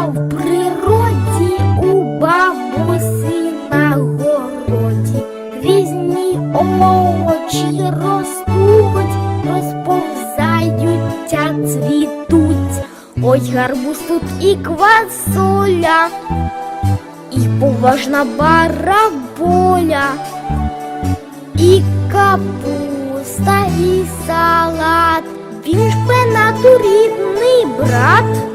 у природі, у бабусі на городі. Різні очі ростуть, розповзаються, цвітуть. Ось гарбуз тут і квасоля, і поважна бараболя, і капуста, і салат. Він ж пенату рідний брат.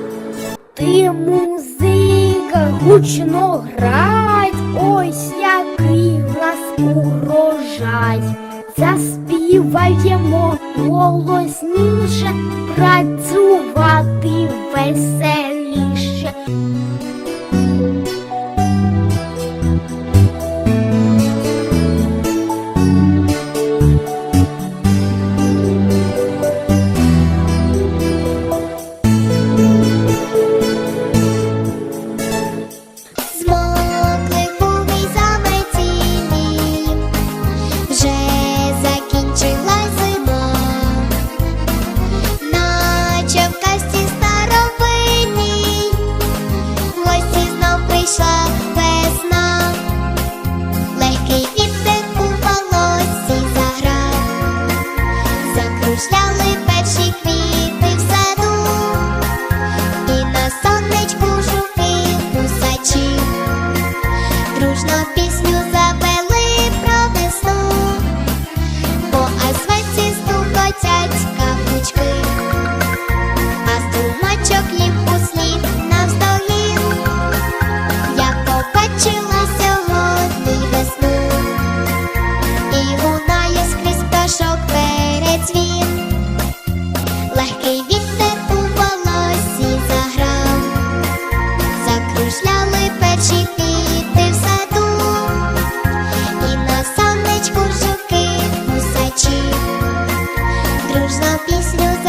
Ти музика гучно грай, ось який в нас урожай. Заспіваємо голосніше, працювати веселіше. Закружляли перші квіти Пісню